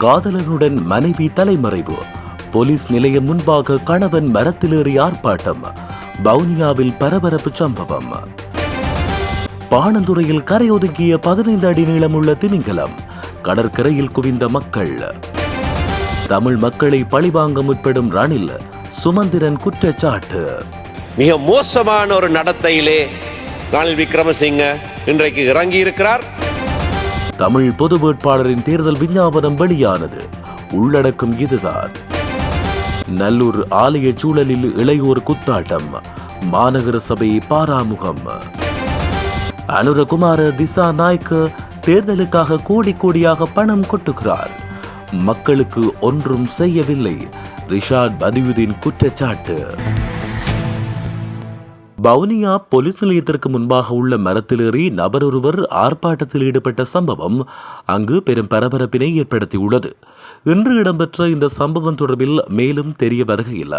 காதலனுடன் மனைவி தலைமறைவு. போலீஸ் நிலையம் முன்பாக கணவன் மரத்திலேறி ஆர்ப்பாட்டம். பவுனியாவில் பரபரப்பு சம்பவம். பாணந்துறையில் கரையொதுங்கிய பதினைந்து அடி நீளமுள்ள திமிங்கலம். கடற்கரையில் குவிந்த மக்கள். தமிழ் மக்களை பழிவாங்க முற்படும் ரணில் சுமந்திரன் குற்றச்சாட்டு. மிக மோசமான ஒரு நடத்தையிலே ரணில் விக்ரமசிங்க இன்றைக்கு இறங்கி இருக்கிறார் தமிழ் பொது வேட்பாளரின் தேர்தல் விஞ்ஞாபனம் வெளியானது. உள்ளடக்கம் இதுதான். நல்லூர் ஆலய சூழலில் இளையோர் குத்தாட்டம். மாநகர சபை பாராமுகம். அனுரகுமார திசா நாய்க்கு தேர்தலுக்காக கோடி கோடியாக பணம் கொட்டுகிறார். மக்களுக்கு ஒன்றும் செய்யவில்லை. ரிஷாட் பதியுதீன் குற்றச்சாட்டு. வவுனியா போலீஸ் நிலையத்திற்கு முன்பாக உள்ள மரத்திலேறி நபரொருவர் ஆர்ப்பாட்டத்தில் ஈடுபட்ட சம்பவம் அங்கு பெரும் பரபரப்பினை ஏற்படுத்தியுள்ளது. இன்று இடம்பெற்ற இந்த சம்பவம் தொடர்பில் மேலும் தெரிய வருகையில்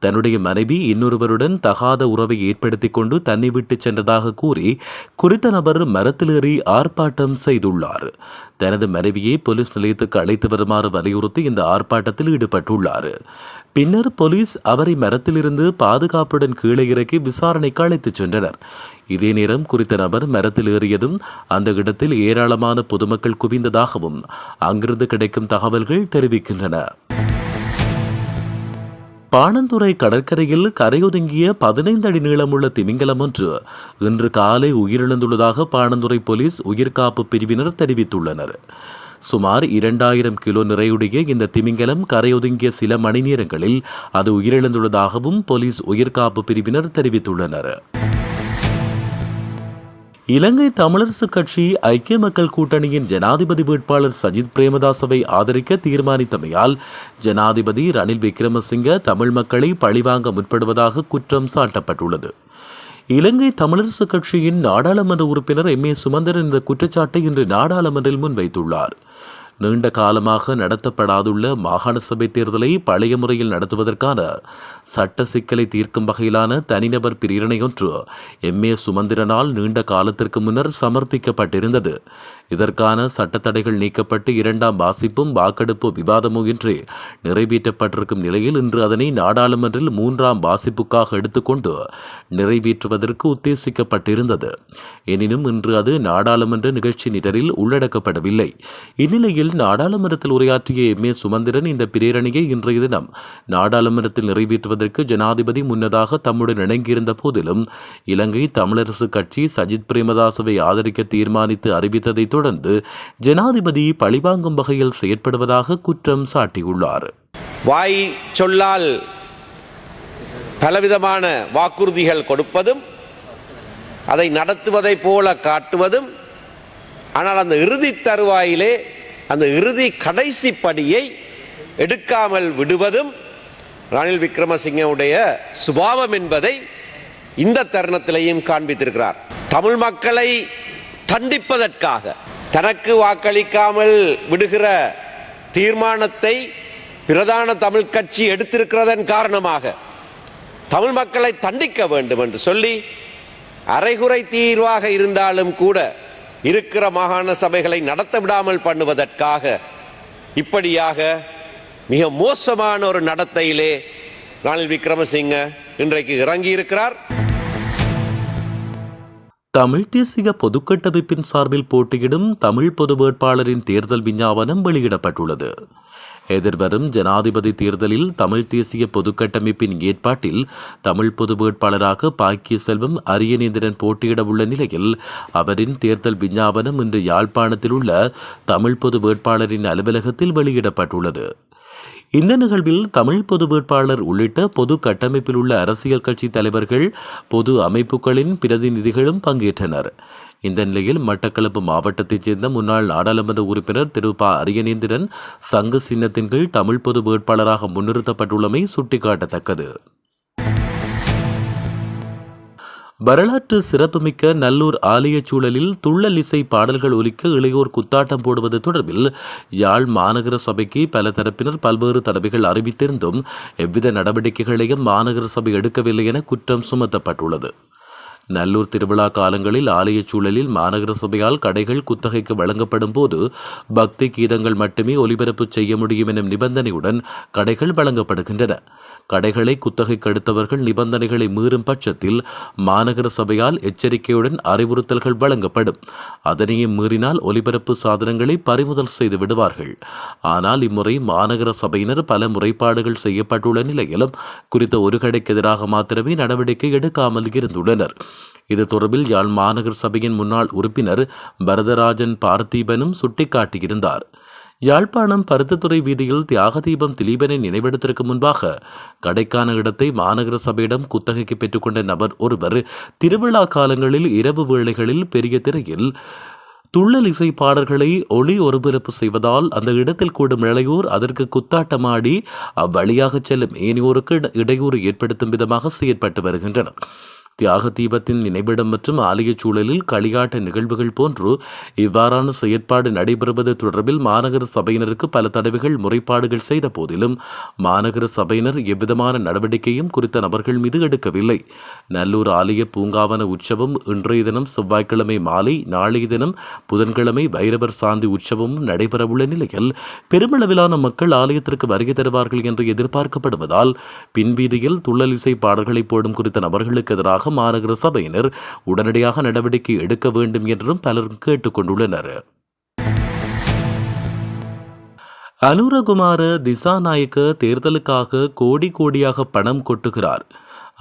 தன்னுடைய மனைவி இன்னொருவருடன் தகாத உறவை ஏற்படுத்திக் கொண்டு தன்னை விட்டு சென்றதாக கூறி குறித்த நபர் மரத்திலேறி ஆர்ப்பாட்டம் செய்துள்ளார். தனது மனைவியை போலீஸ் நிலையத்துக்கு அழைத்து வருமாறு வலியுறுத்தி இந்த ஆர்ப்பாட்டத்தில் ஈடுபட்டுள்ளார். பின்னர் போலீஸ் அவரை மரத்திலிருந்து பாதுகாப்புடன் கீழே இறக்கி விசாரணைக்கு அழைத்துச் சென்றனர். இதே நேரம் குறித்த நபர் மரத்தில் ஏறியதும் அந்த இடத்தில் ஏராளமான பொதுமக்கள் குவிந்ததாகவும் அங்கிருந்து கிடைக்கும் தகவல்கள் தெரிவிக்கின்றன. பாணந்துறை கடற்கரையில் கரையொதுங்கிய பதினைந்து அடி நீளமுள்ள திமிங்கலம் ஒன்று இன்று காலை உயிரிழந்துள்ளதாக பாணந்துறை போலீஸ் உயிர்காப்பு பிரிவினர் தெரிவித்துள்ளனர். சுமார் இரண்டாயிரம் கிலோ நிறையுடைய இந்த திமிங்கலம் கரையொதுங்கிய சில மணி நேரங்களில் அது உயிரிழந்துள்ளதாகவும் போலீஸ் உயிர்காப்பு பிரிவினர் தெரிவித்துள்ளனர். இலங்கை தமிழரசு கட்சி ஐக்கிய மக்கள் கூட்டணியின் ஜனாதிபதி வேட்பாளர் சஜித் பிரேமதாசவை ஆதரிக்க தீர்மானித்தமையால் ஜனாதிபதி ரணில் விக்ரமசிங்க தமிழ் மக்களை பழிவாங்க முற்படுவதாக குற்றம் சாட்டப்பட்டுள்ளது. இலங்கை தமிழரசுக் கட்சியின் நாடாளுமன்ற உறுப்பினர் எம் ஏ சுமந்திரன் இந்த குற்றச்சாட்டை இன்று நாடாளுமன்றில் முன்வைத்துள்ளார். நீண்ட காலமாக நடத்தப்படாதுள்ள மாகாண சபை தேர்தலை பழைய முறையில் நடத்துவதற்கான சட்ட சிக்கலை தீர்க்கும் வகையிலான தனிநபர் பிரேரணை ஒன்று எம் ஏ சுமந்திரனால் நீண்ட காலத்திற்கு முன்னர் சமர்ப்பிக்கப்பட்டிருந்தது. இதற்கான சட்டத்தடைகள் நீக்கப்பட்டு இரண்டாம் வாசிப்பும் வாக்கெடுப்பு விவாதமும் இன்றி நிறைவேற்றப்பட்டிருக்கும் நிலையில் இன்று அதனை நாடாளுமன்றில் மூன்றாம் வாசிப்புக்காக எடுத்துக்கொண்டு நிறைவேற்றுவதற்கு உத்தேசிக்கப்பட்டிருந்தது. எனினும் இன்று அது நாடாளுமன்ற நிகழ்ச்சி நிரலில் உள்ளடக்கப்படவில்லை. இந்நிலையில் நாடாளுமன்றத்தில் உரையாற்றிய எம். ஏ. சுமந்திரன் இந்த பிரேரணியை இன்றைய தினம் நாடாளுமன்றத்தில் நிறைவேற்றுவதற்கு ஜனாதிபதி முன்னதாக தம்முடன் இணங்கியிருந்த போதிலும் இலங்கை தமிழரசு கட்சி சஜித் பிரேமதாசவை ஆதரிக்க தீர்மானித்து அறிவித்ததை தொடர்ந்து ஜனாதிபதி பழிவாங்கும் வகையில் செயற்படுவதாக குற்றம் சாட்டியுள்ளார். வாய் சொல்லால் பலவிதமான வாக்குறுதிகள் கொடுப்பதும் அதை நடத்துவதை போல காட்டுவதும் ஆனால் அந்த இறுதி தருவாயிலே அந்த இறுதி கடைசி படியை எடுக்காமல் விடுவதும் ரணில் விக்ரமசிங்கவுடைய சுபாவம் என்பதை இந்த தருணத்திலையும் காண்பித்திருக்கிறார். தமிழ் மக்களை தண்டிப்பதற்காக. தனக்கு வாக்களிக்காமல் விடுகிற தீர்மானத்தை பிரதான தமிழ் கட்சி எடுத்திருக்கிறதன் காரணமாக தமிழ் மக்களை தண்டிக்க வேண்டும் என்று சொல்லி அரைகுறை தீர்வாக இருந்தாலும் கூட இருக்கிற மாகாண சபைகளை நடத்த விடாமல் பண்ணுவதற்காக இப்படியாக மிக மோசமான ஒரு நடத்தையிலே ரணில் விக்ரமசிங்க இன்றைக்கு இறங்கி இருக்கிறார் தமிழ் தேசிய பொதுக்கட்டமைப்பின் சார்பில் போட்டியிடும் தமிழ் பொது வேட்பாளரின் தேர்தல் விஞ்ஞாபனம் வெளியிடப்பட்டுள்ளது. எதிர்வரும் ஜனாதிபதி தேர்தலில் தமிழ் தேசிய பொதுக்கட்டமைப்பின் ஏற்பாட்டில் தமிழ் பொது வேட்பாளராக பாக்கிய செல்வம் அரியநேந்திரன் போட்டியிட உள்ள நிலையில் அவரின் தேர்தல் விஞ்ஞாபனம் இன்று யாழ்ப்பாணத்தில் உள்ள தமிழ் பொது வேட்பாளரின் அலுவலகத்தில் வெளியிடப்பட்டுள்ளது. இந்த நிகழ்வில் தமிழ் பொது வேட்பாளர் உள்ளிட்ட பொது கட்டமைப்பில் உள்ள அரசியல் கட்சி தலைவர்கள் பொது அமைப்புகளின் பிரதிநிதிகளும் பங்கேற்றனர். இந்த நிலையில் மட்டக்களப்பு மாவட்டத்தைச் சேர்ந்த முன்னாள் நாடாளுமன்ற உறுப்பினர் திரு. ப. அரியநேந்திரன் சங்கு சின்னத்தின் கீழ் தமிழ் பொது வேட்பாளராக முன்னிறுத்தப்பட்டுள்ளமை சுட்டிக்காட்டத்தக்கது. வரலாற்று சிறப்புமிக்க நல்லூர் ஆலய சூழலில் துள்ளல் இசை பாடல்கள் ஒலிக்க இளையோர் குத்தாட்டம் போடுவது தொடர்பில் யாழ் மாநகர சபைக்கு பல தரப்பினர் பல்வேறு தடவைகள் அறிவித்திருந்தும் எவ்வித நடவடிக்கைகளையும் மாநகர சபை எடுக்கவில்லை என குற்றம் சுமத்தப்பட்டுள்ளது. நல்லூர் திருவிழா காலங்களில் ஆலய சூழலில் மாநகர சபையால் கடைகள் குத்தகைக்கு வழங்கப்படும் போது பக்தி கீதங்கள் மட்டுமே ஒலிபரப்பு செய்ய முடியும் எனும் நிபந்தனையுடன் கடைகள் வழங்கப்படுகின்றன. கடைகளை குத்தகைக்கு எடுத்தவர்கள் நிபந்தனைகளை மீறும் பட்சத்தில் மாநகர சபையால் எச்சரிக்கையுடன் அறிவுறுத்தல்கள் வழங்கப்படும். அதனையும் மீறினால் ஒலிபரப்பு சாதனங்களை பறிமுதல் செய்து விடுவார்கள். ஆனால் இம்முறை மாநகர சபையினர் பல முறைப்பாடுகள் செய்யப்பட்டுள்ள நிலையிலும் குறித்த ஒரு கடைக்கு எதிராக மாத்திரமே நடவடிக்கை எடுக்காமல் இருந்துள்ளனர். இது தொடர்பில் யாழ் மாநகர சபையின் முன்னாள் உறுப்பினர் பரதராஜன் பார்த்தீபனும் சுட்டிக்காட்டியிருந்தார். யாழ்ப்பாணம் பருத்தத்துறை வீதியில் தியாக தீபம் திலீபனை நினைவிடத்திற்கு முன்பாக கடைக்கான இடத்தை மாநகர சபையிடம் குத்தகைக்கு பெற்றுக்கொண்ட நபர் ஒருவர் திருவிழா காலங்களில் இரவு வேளைகளில் பெரிய திரையில் துள்ளல் இசை பாடல்களை ஒளி ஒருபிறப்பு செய்வதால் அந்த இடத்தில் கூடும் இளையோர் அதற்கு குத்தாட்டமாடி அவ்வழியாக செல்லும் ஏனையோருக்கு இடையூறு ஏற்படுத்தும் விதமாக செயற்பட்டு வருகின்றனர். தியாக தீபத்தின் நினைவிடம் மற்றும் ஆலய சூழலில் களியாட்ட நிகழ்வுகள் போன்று இவ்வாறான செயற்பாடு நடைபெறுவது தொடர்பில் மாநகர சபையினருக்கு பல தடவைகள் முறைப்பாடுகள் செய்த போதிலும் மாநகர சபையினர் எவ்விதமான நடவடிக்கையும் குறித்த நபர்கள் மீது எடுக்கவில்லை. நல்லூர் ஆலய பூங்காவன உற்சவம் இன்றைய தினம் செவ்வாய்க்கிழமை மாலை நாளைய தினம் புதன்கிழமை வைரவர் சாந்தி உற்சவமும் நடைபெறவுள்ள நிலையில் பெருமளவிலான மக்கள் ஆலயத்திற்கு வருகை தருவார்கள் என்று எதிர்பார்க்கப்படுவதால் பின்வீதியில் துள்ளலிசை பாடல்களை போடும் குறித்த நபர்களுக்கு எதிராக மாநகர சபையினர் உடனடியாக நடவடிக்கை எடுக்க வேண்டும் என்றும் பலரும் கேட்டுக்கொண்டுள்ளனர். அனுரகுமார திசாநாயக்க தேர்தலுக்காக கோடி கோடியாக பணம் கொட்டுகிறார்.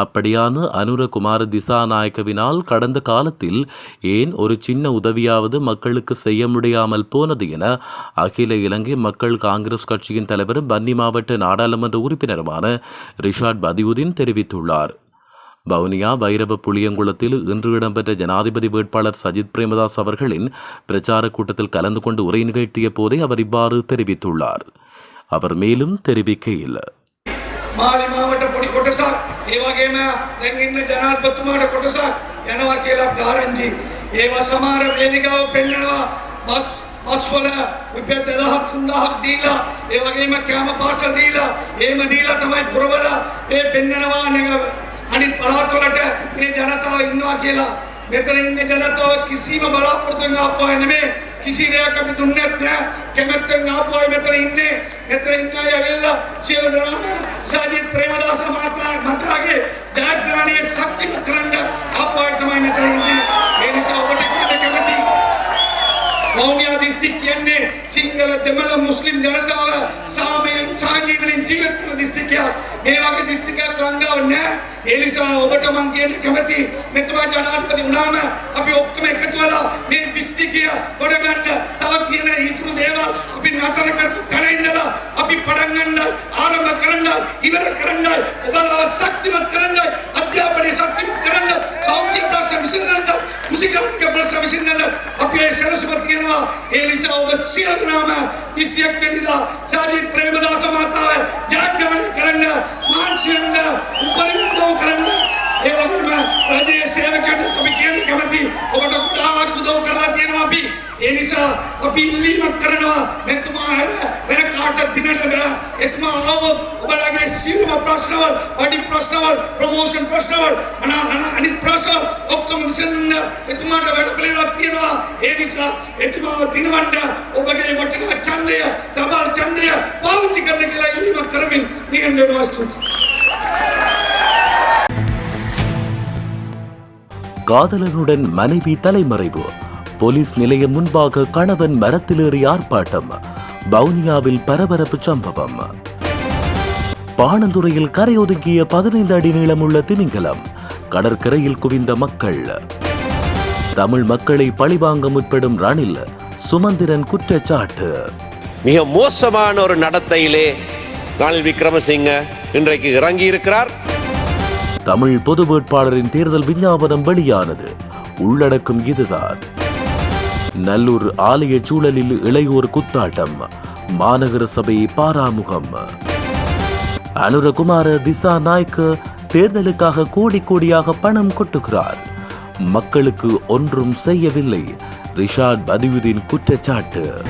அப்படியான அனுரகுமார திசாநாயக்கவினால் கடந்த காலத்தில் ஏன் ஒரு சின்ன உதவியாவது மக்களுக்கு செய்ய முடியாமல் போனது என அகில இலங்கை மக்கள் காங்கிரஸ் கட்சியின் தலைவரும் பன்னி மாவட்ட நாடாளுமன்ற உறுப்பினருமான ரிஷாட் பதியுதீன் தெரிவித்துள்ளார். வவுனியா வைரவ புளியங்குளத்தில் இன்று இடம்பெற்ற ஜனாதிபதி வேட்பாளர் சஜித் பிரேமதாஸ் அவர்களின் பிரச்சார கூட்டத்தில் கலந்து கொண்டு உரை நிகழ்த்திய போதே அவர் இவ்வாறு தெரிவித்துள்ளார் அவர் மேலும் தெரிவிக்கையில் මාලි මාවට පොඩි කොටසක් ඒ වගේම දැන් ඉන්න ජනාධිපතිතුමාට කොටසක් යනවා කියලා ගාරංචි. ඒවා සමහර වේදිකාව පෙන්නනවා බස් බස්වල රුපියල් 2000 3000ක් දීලා ඒ වගේම කෑම පාර්සල් දීලා එහෙම දීලා තමයි පුරවලා ඒ පෙන්නනවා නේද අනිත් පළාත්වලට මේ ජනතාව ඉන්නවා කියලා. මෙතන ඉන්න ජනතාව කිසිම බලාපොරොත්තුවෙන් ආපුවා නෙමෙයි. කිසි දෙයක් අපි දුන්නේත් නැහැ. කැමැත්තෙන් ආපුවා මෙතන ඉන්නේ. මෙතන ඉන්න අය ඇවිල්ලා සියලු දෙනාම සජිත් ප්‍රේමදාස මහතා මහතාගේ ජයග්‍රහණය ශක්තිමත් කරන්න ආපුවා තමයි මෙතන ඉන්නේ. ඒ නිසා ඔබට කියන්න කැමතියි. වෞනියා දිස්ත්‍රික් කියන්නේ සිංහල දෙමළ මුස්ලිම් ජනතාව සාමයෙන් සාජීවයෙන් ජීවත් කරන දිස්ත්‍රික්කයක්. මේ වගේ දිස්ත්‍රික්කයක් ලංකාව නැහැ. ඒ නිසා ඔබට මම කියන්න කැමති මෙතුමා ජනාධිපති වුණාම අපි ඔක්කොම එකතු වෙලා මේ දිස්ත්‍රික්කය ගොඩ ගන්න තව කියන ඊතුරු දේවල් අපි නතර කරපු තැන ඉඳලා අපි පටන් ගන්න ආරම්භ කරන්න ඉවර කරන්න ඔබලාව ශක්තිමත් කරන්න අධ්‍යාපනය ශක්තිමත් කරන්න සෞඛ්‍ය ප්‍රශ්න විසඳන්න කුසිකාර්මික ප්‍රශ්න විසඳන්න අපි ඒ සැලසුම තියෙනවා ඒ නිසා ඔබ සියලු දෙනාම 21 වෙනිදා සාජිත් ප්‍රේමදාස මහතාව ජයග්‍රහණය කරන්න මාංශ වෙන්න උපරිම උදව් කරන්න ඒ වගේම රජයේ සේවකයන්ට අපි කියන්න කැමති ඔබට ගොඩාක් උදව් කරලා තියෙනවා අපි ඒ නිසා අපි ඉල්ලීමක් කරනවා මෙතුමා හැර වෙන කාටවත් දිනන්න බෑ එතුමා ආවොත් ඔබලාගේ සියලුම ප්‍රශ්නවල් පඩි ප්‍රශ්නවල් ප්‍රොමෝෂන් ප්‍රශ්නවල් අනා අනා අනිත් ප්‍රශ්න ඔක්කොම විසඳන්න එතුමාට වැඩ පිළිවෙලක් තියෙනවා ඒ නිසා එතුමාව දිනවන්න ඔබගේ වටිනා ඡන්දය තබල් ඡන්දය පාවිච්චි කරන්න කියලා ඉල්ලීමක් කරමින් නිකන් දෙනවා ස්තුතියි காதலனுடன் மனைவி தலைமறைவு. போலீஸ் நிலையம் முன்பாக கணவன் மரத்திலேறி ஆர்ப்பாட்டம். வவுனியாவில் பரபரப்பு சம்பவம். பாணந்துறையில் கரையொதுக்கிய பதினைந்து அடி நீளமுள்ள திமிங்கலம் கடற்கரையில் குவிந்த மக்கள். தமிழ் மக்களை பழிவாங்க முற்படும் ரணில் சுமந்திரன் குற்றச்சாட்டு. மிக மோசமான ஒரு நடத்தையிலே ரணில் விக்ரமசிங்க இன்றைக்கு இறங்கி இருக்கிறார் தமிழ் பொது வேட்பாளரின் தேர்தல் விஞ்ஞாபனம் வெளியானது. உள்ளடக்கும் இதுதான். நல்லூர் ஆலய சூழலில் இளையோர் குத்தாட்டம். மாநகர சபை பாராமுகம். அனுரகுமார திசா நாய்க்கு தேர்தலுக்காக கோடி கோடியாக பணம் கொட்டுகிறார். மக்களுக்கு ஒன்றும் செய்யவில்லை. ரிஷாட் பதியுதீன் குற்றச்சாட்டு.